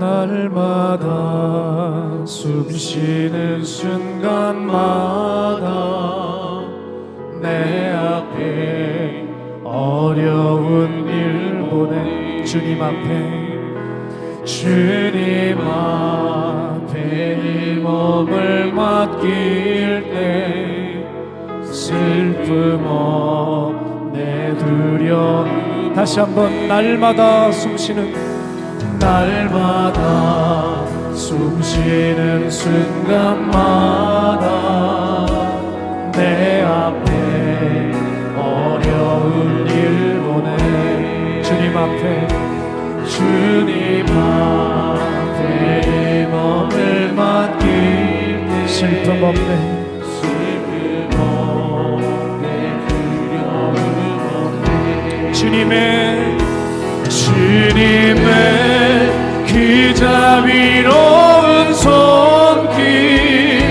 날마다 숨 쉬는 순간마다 내 앞에 어려운 일 보내. 주님 앞에. 주님 앞에 이 몸을 맡길 때 슬픔 없네. 두려움. 다시 한번 날마다 숨 쉬는 날마다 숨 쉬는 순간마다 내 앞에 어려운 일 보내. 주님 앞에 주님 앞에 이 몸을 맡길 때 슬픔 없네 슬픔 없네 두려움 없네 주님의 그 자비로운 손길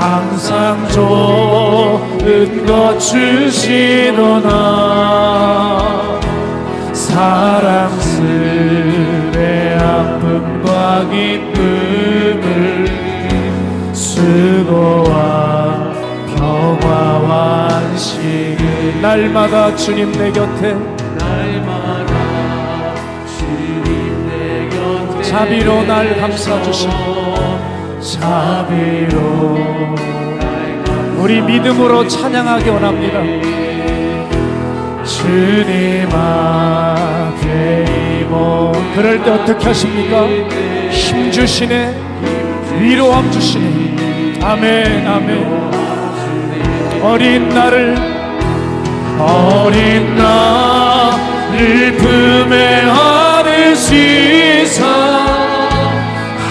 항상 좋은 것 주시도나. 사랑스레 아픔과 기쁨을 수고와 평화와 안식을 날마다 주님 내 곁에 자비로 날 감싸 주시고 자비로 우리 믿음으로 찬양하기 원합니다. 주님 앞에 그럴 때 어떻게 하십니까? 힘 주시네 위로함 주시네 아멘 아멘 어린 나를 어린 나를 품에 안으 시사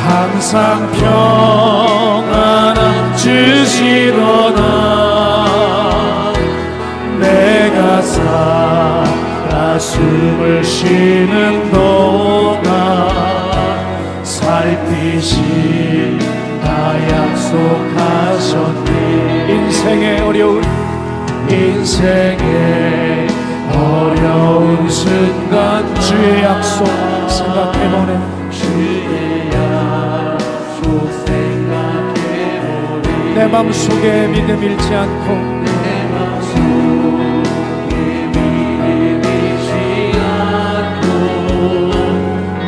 항상 평안함 주시도다. 내가 살아 숨을 쉬는 동안 살피신다 약속하셨니 인생의 어려운 인생의 어려운 순간 주의 약속 생각해보네 주의 약속 생각해보네. 내 맘속에 믿음 잃지 않고 내 맘속에 믿음 잃지 않고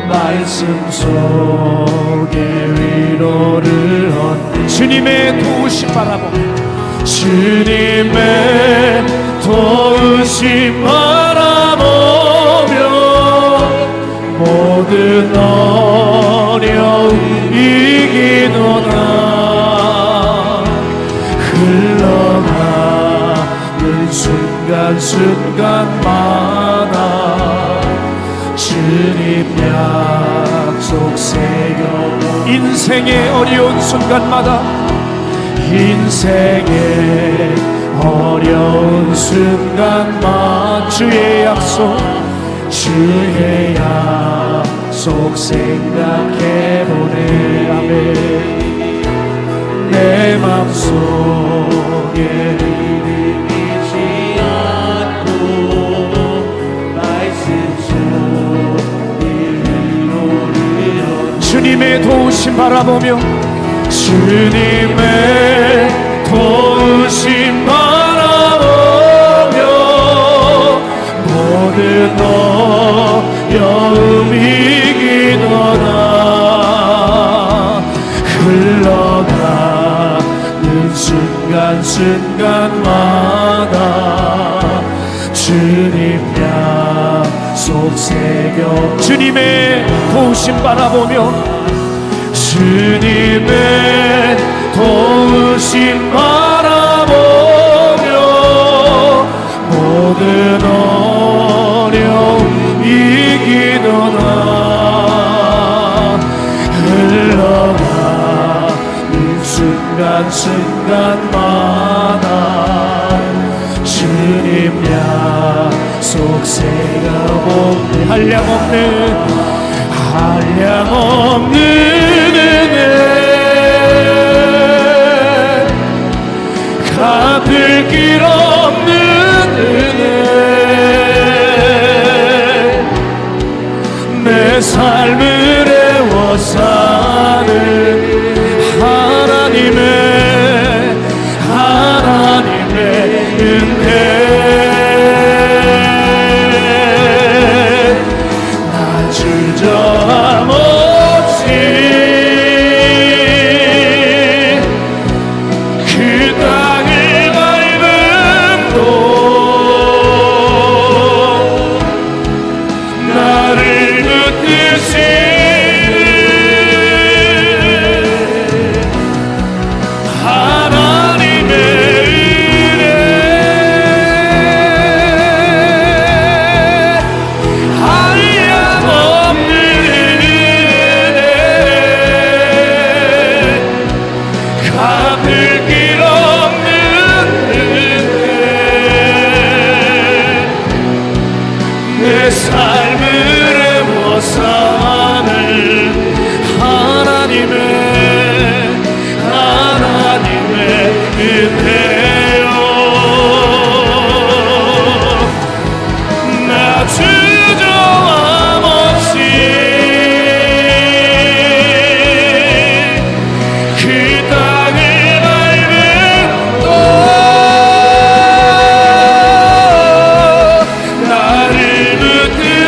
말씀 속에 위로를 얻는 주님의 도우심 바라보며 주님의 도우심 바라보며 모든 어려움 이기도다 흘러가는 순간순간마다 주님 약속 새겨 인생의 어려운 순간마다 인생의 어려운 순간만 주의 약속 주의 약 속 생각해보네. 아멘 내 맘속에 믿음이지 않고 말씀 속에 주님의 도우심 바라보며 주님의 도우심 바라보며 주님 약속 새겨 주님의 도우심 바라보며 주님의 도우심 바라보며 모든 어려움 이기도다. 흘러가는 순간순간마다 주님 야. 속세가 없네 한량없네 한량없는 은혜. 갚을 길 없는 은혜. 내 삶을 애워 사는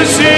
sim.